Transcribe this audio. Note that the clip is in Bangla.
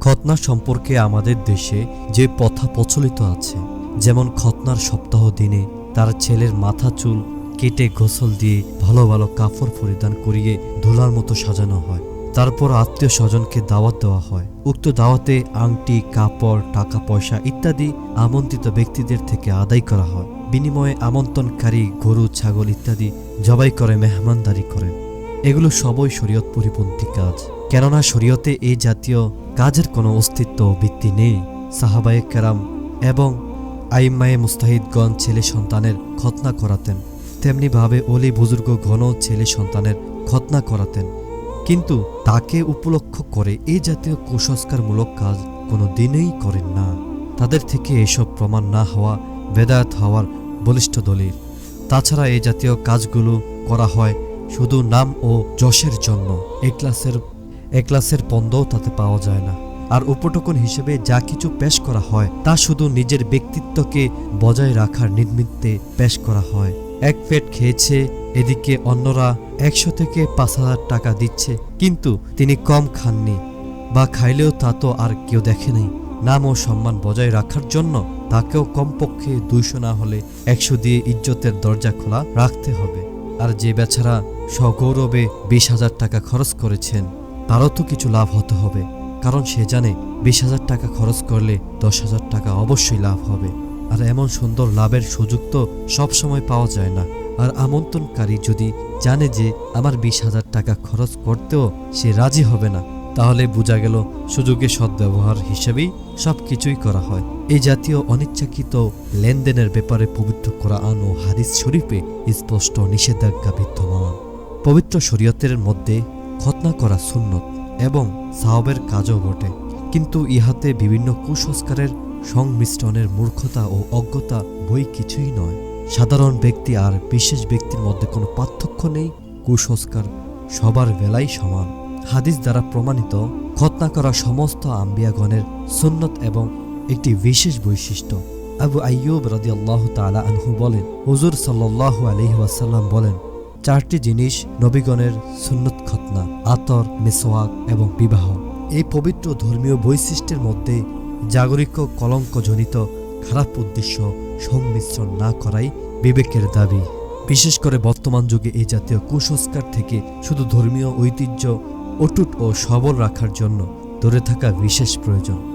খতনা সম্পর্কে আমাদের দেশে যে প্রথা প্রচলিত আছে, যেমন খতনার সপ্তাহ দিনে তার ছেলের মাথা চুল কেটে গোসল দিয়ে ভালো ভালো কাপড় পরিধান করিয়ে ধুলার মতো সাজানো হয়। তারপর আত্মীয় স্বজনকে দাওয়াত দেওয়া হয়। উক্ত দাওয়াতে আংটি, কাপড়, টাকা পয়সা ইত্যাদি আমন্ত্রিত ব্যক্তিদের থেকে আদায় করা হয়। বিনিময়ে আমন্ত্রণকারী গরু, ছাগল ইত্যাদি জবাই করে, মেহমানদারি করেন। এগুলো সবই শরীয়ত পরিপন্থী কাজ। কেননা শরীয়তে এই জাতীয় কাজের কোনো অস্তিত্ব ভিত্তি নেই। সাহাবায়ে কেরাম এবং আইম্মায়ে মুস্তাহিদগণ ছেলে সন্তানের খতনা করাতেন। তেমনিভাবে অলি বুজুর্গ ঘন ছেলে সন্তানের খতনা করাতেন। কিন্তু তাকে উপলক্ষ করে এই জাতীয় কুসংস্কারমূলক কাজ কোনো দিনেই করেন না। তাদের থেকে এসব প্রমাণ না হওয়া বেদায়াত হওয়ার বলিষ্ঠ দলিল। তাছাড়া এই জাতীয় কাজগুলো করা হয় শুধু নাম ও যশের জন্য। এ ক্লাসের এ ক্লাসের পন্দও তাতে পাওয়া যায় না। আর উপটকন হিসেবে যা কিছু পেশ করা হয়, তা শুধু নিজের ব্যক্তিত্বকে বজায় রাখার নিমিত্তে পেশ করা হয়। এক পেট খেয়েছে, এদিকে অন্যরা একশো থেকে পাঁচ হাজার টাকা দিচ্ছে, কিন্তু তিনি কম খাননি। বা খাইলেও তা তো আর কেউ দেখেনি নাম ও সম্মান বজায় রাখার জন্য তাকেও কমপক্ষে দুইশো না হলে একশো দিয়ে ইজ্জতের দরজা খোলা রাখতে হবে। আর যে বেচারা সগৌরবে বিশ হাজার টাকা খরচ করেছেন তারও তো কিছু লাভ হতে হবে, কারণ সে জানে বিশ হাজার টাকা খরচ করলে দশ হাজার টাকা অবশ্যই লাভ হবে। আর এমন সুন্দর লাভের সুযোগ তো সবসময় পাওয়া যায় না। আর আমন্ত্রণকারী যদি জানে যে আমার বিশ হাজার টাকা খরচ করতেও সে রাজি হবে না, তাহলে বোঝা গেল সুযোগের সদ্ব্যবহার হিসেবেই সব কিছুই করা হয়। এই জাতীয় অনিচ্ছাকৃত লেনদেনের ব্যাপারে পবিত্র কোরআন ও হাদিস শরীফে স্পষ্ট নিষেধাজ্ঞা বিদ্যমান। পবিত্র শরীয়তের মধ্যে খতনা করা সুন্নত এবং সাহবের কাজও বটে কিন্তু ইহাতে বিভিন্ন কুসংস্কারের সংমিশ্রণের মূর্খতা ও অজ্ঞতা বই কিছুই নয়। সাধারণ ব্যক্তি আর বিশেষ ব্যক্তির মধ্যে কোনো পার্থক্য নেই, কুসংস্কার সবার বেলাই সমান। হাদিস দ্বারা প্রমাণিত খতনা করা সমস্ত আম্বিয়াগণের সুন্নত এবং একটি বিশেষ বৈশিষ্ট্য। আবু আইয়ুব রাজি আল্লাহ তালা আনহু বলেন, হুজুর সাল্লাহু আলহি ওয়াসাল্লাম বলেন চারটি জিনিস নবীগণের সুন্নত খতনা আতর মেসোয়াক এবং বিবাহ। এই পবিত্র ধর্মীয় বৈশিষ্ট্যের মধ্যে জাগরিক কলঙ্কজনিত খারাপ উদ্দেশ্য সংমিশ্রণ না করাই বিবেকের দাবি। বিশেষ করে বর্তমান যুগে এই জাতীয় কুসংস্কার থেকে শুধু ধর্মীয় ঐতিহ্য অটুট ও সবল রাখার জন্য দূরে থাকা বিশেষ প্রয়োজন।